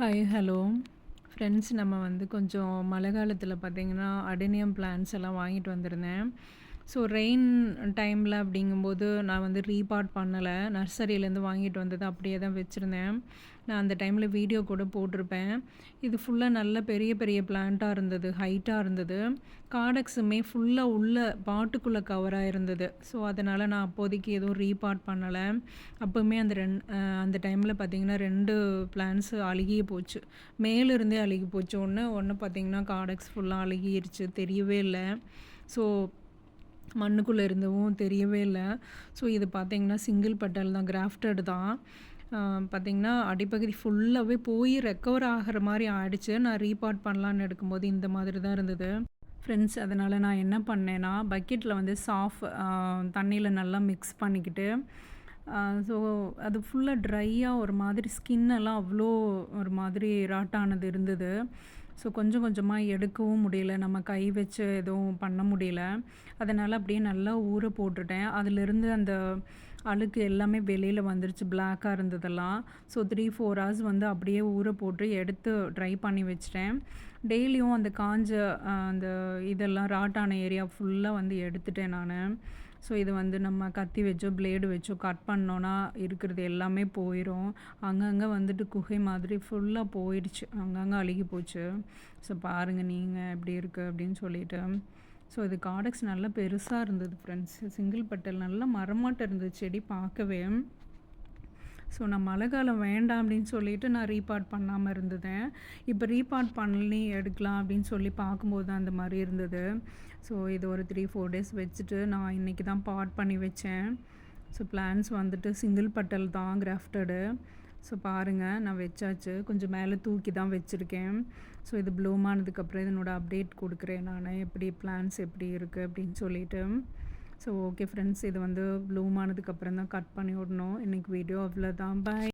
Hi hello friends நம்ம வந்து கொஞ்சம் மழை காலத்தில் பார்த்திங்கன்னா அடேனியம் பிளான்ஸ் எல்லாம் வாங்கிட்டு வந்திருந்தேன். ஸோ ரெயின் டைமில் அப்படிங்கும்போது நான் வந்து ரீபார்ட் பண்ணலை. நர்சரியிலேருந்து வாங்கிட்டு வந்தது அப்படியே தான் வச்சுருந்தேன். நான் அந்த டைமில் வீடியோ கூட போட்டிருப்பேன். இது ஃபுல்லாக நல்ல பெரிய பெரிய பிளான்ட்டாக இருந்தது ஹைட்டாக இருந்தது. காடக்ஸுமே ஃபுல்லாக உள்ள பாட்டுக்குள்ளே கவராக இருந்தது ஸோ அதனால் நான் அப்போதைக்கு எதுவும் ரீபார்ட் பண்ணலை. அப்போவுமே அந்த ரெண் அந்த டைமில் பார்த்திங்கன்னா ரெண்டு பிளான்ஸு அழுகியே போச்சு. மேலிருந்தே அழுகி போச்சு. ஒன்று ஒன்று பார்த்திங்கன்னா காடக்ஸ் ஃபுல்லாக அழுகிருச்சு. தெரியவே இல்லை. ஸோ மண்ணுக்குள்ளே இருந்தவும் தெரியவே இல்லை. ஸோ இது பார்த்திங்கன்னா சிங்கிள் பட்டல் தான் கிராஃப்டட் தான். பார்த்திங்கன்னா அடிப்பகுதி ஃபுல்லாகவே போய் ரெக்கவர் ஆகிற மாதிரி ஆயிடுச்சு. நான் ரீபார்ட் பண்ணலான்னு எடுக்கும்போது இந்த மாதிரி தான் இருந்தது. ஃப்ரெண்ட்ஸ் அதனால் நான் என்ன பண்ணேன்னா பக்கெட்டில் வந்து சாஃப் தண்ணியில் நல்லா மிக்ஸ் பண்ணிக்கிட்டு ஸோ அது ஃபுல்லாக ட்ரையாக ஒரு மாதிரி ஸ்கின்னெல்லாம் அவ்வளோ ஒரு மாதிரி ராட்டானது இருந்தது. ஸோ கொஞ்சம் கொஞ்சமாக எடுக்கவும் முடியல. நம்ம கை வச்சு எதுவும் பண்ண முடியல. அதனால் அப்படியே நல்லா ஊற போட்டுட்டேன். அதிலிருந்து அந்த அழுக்கு எல்லாமே வெளியில் வந்துருச்சு. பிளாக்காக இருந்ததெல்லாம். ஸோ த்ரீ ஃபோர் ஹவர்ஸ் வந்து அப்படியே ஊற போட்டு எடுத்து ட்ரை பண்ணி வச்சிட்டேன். டெய்லியும் அந்த காஞ்ச அந்த இதெல்லாம் ராட்டான ஏரியா ஃபுல்லாக வந்து எடுத்துட்டேன் நான். ஸோ இது வந்து நம்ம கத்தி வச்சோ பிளேடு வச்சோ கட் பண்ணோன்னா இருக்கிறது எல்லாமே போயிடும் அங்கங்கே வந்துட்டு குகை மாதிரி ஃபுல்லாக போயிடுச்சு அங்கங்கே அழுகி போச்சு. ஸோ பாருங்கள் நீங்கள் எப்படி இருக்குது அப்படின்னு சொல்லிட்டு. ஸோ இது காடக்ஸ் நல்லா பெருசாக இருந்தது ஃப்ரெண்ட்ஸ் சிங்கிள் பட்டல் நல்லா மரமாட்டம் இருந்தது செடி பார்க்கவே. ஸோ நான் மழை காலம் வேண்டாம் அப்படின்னு சொல்லிட்டு நான் ரீபார்ட் பண்ணாமல் இருந்ததேன். இப்போ ரீபார்ட் பண்ணி எடுக்கலாம் அப்படின்னு சொல்லி பார்க்கும்போது தான் அந்த மாதிரி இருந்தது. ஸோ இது ஒரு த்ரீ ஃபோர் டேஸ் வச்சுட்டு நான் இன்றைக்கி தான் பார்ட் பண்ணி வச்சேன். ஸோ பிளான்ஸ் வந்துட்டு சிங்கிள் பட்டல் தான் கிராஃப்டடு ஸோ பாருங்கள் நான் வச்சாச்சு. கொஞ்சம் மேலே தூக்கி தான் வச்சுருக்கேன். ஸோ இது ப்ளூமானதுக்கப்புறம் இதனோட அப்டேட் கொடுக்குறேன் நான். எப்படி பிளான்ஸ் எப்படி இருக்குது அப்படின்னு சொல்லிவிட்டு ஸோ ஓகே ஃப்ரெண்ட்ஸ் இது வந்து ப்ளூம் ஆனதுக்கப்புறம் தான் கட் பண்ணி விடணும். இன்றைக்கி வீடியோ அவ்வளோதான் பாய்